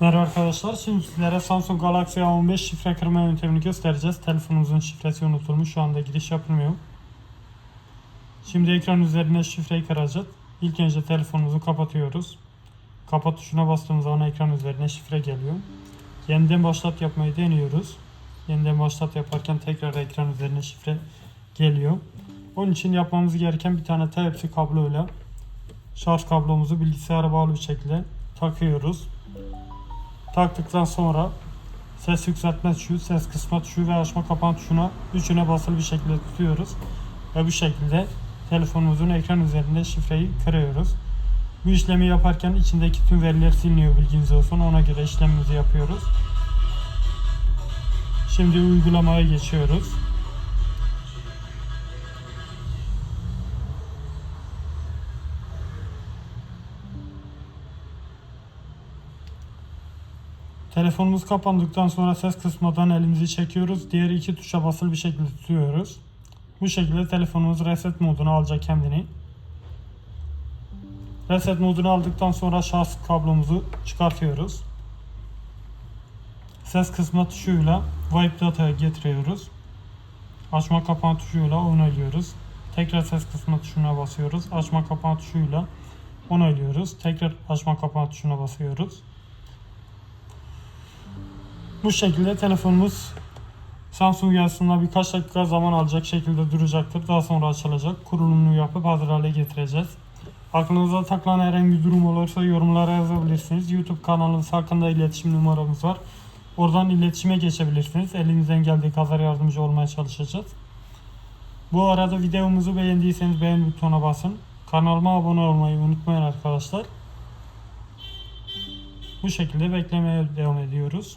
Merhaba arkadaşlar. Şimdi sizlere Samsung Galaxy A15 şifre kırma yöntemini göstereceğiz. Telefonumuzun şifresi unutulmuş. Şu anda giriş yapılmıyor. Şimdi ekran üzerine şifreyi kıracağız. İlk önce telefonumuzu kapatıyoruz. Kapat tuşuna bastığımız zaman ekran üzerine şifre geliyor. Yeniden başlat yapmayı deniyoruz. Yeniden başlat yaparken tekrar ekran üzerine şifre geliyor. Onun için yapmamız gereken bir tane Type-C kabloyla şarj kablomuzu bilgisayara bağlı bir şekilde takıyoruz. Taktıktan sonra ses yükseltme tuşu, ses kısma tuşu ve açma kapan tuşuna üçüne basılı bir şekilde tutuyoruz. Ve bu şekilde telefonumuzun ekran üzerinde şifreyi kırıyoruz. Bu işlemi yaparken içindeki tüm veriler siliniyor bilginiz olsun. Ona göre işlemimizi yapıyoruz. Şimdi uygulamaya geçiyoruz. Telefonumuz kapandıktan sonra ses kısmadan elimizi çekiyoruz. Diğer iki tuşa basılı bir şekilde tutuyoruz. Bu şekilde telefonumuz reset moduna alacak kendini. Reset modunu aldıktan sonra şarj kablomuzu çıkartıyoruz. Ses kısma tuşuyla Wipe Data'ya getiriyoruz. Açma kapama tuşuyla onaylıyoruz. Tekrar ses kısma tuşuna basıyoruz. Açma kapama tuşuyla onaylıyoruz. Tekrar açma kapama tuşuna basıyoruz. Bu şekilde telefonumuz Samsung yazısında birkaç dakika zaman alacak şekilde duracaktır. Daha sonra açılacak. Kurulumunu yapıp hazır hale getireceğiz. Aklınıza takılan herhangi bir durum olursa yorumlara yazabilirsiniz. YouTube kanalımız hakkında iletişim numaramız var. Oradan iletişime geçebilirsiniz. Elimizden geldiği kadar yardımcı olmaya çalışacağız. Bu arada videomuzu beğendiyseniz beğen butonuna basın. Kanalıma abone olmayı unutmayın arkadaşlar. Bu şekilde beklemeye devam ediyoruz.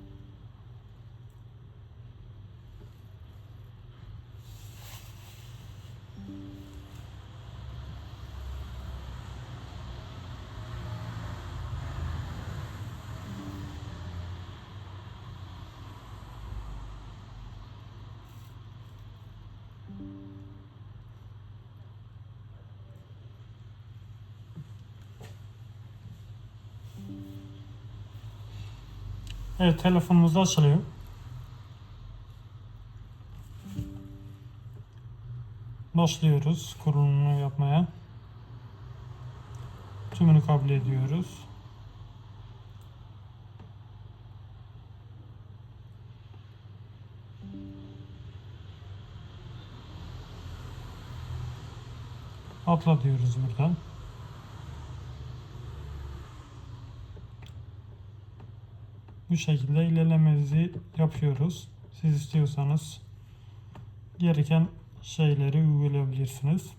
Evet telefonumuz açılıyor. Başlıyoruz kurulumunu yapmaya. Tümünü kabul ediyoruz. Atla diyoruz buradan. Bu şekilde ilerlemenizi yapıyoruz. Siz istiyorsanız gereken şeyleri uygulayabilirsiniz.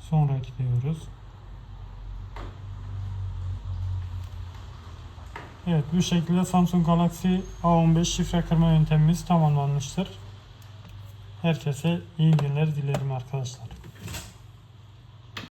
Sonra gidiyoruz. Evet bu şekilde Samsung Galaxy A15 şifre kırma yöntemimiz tamamlanmıştır. Herkese iyi günler dilerim arkadaşlar.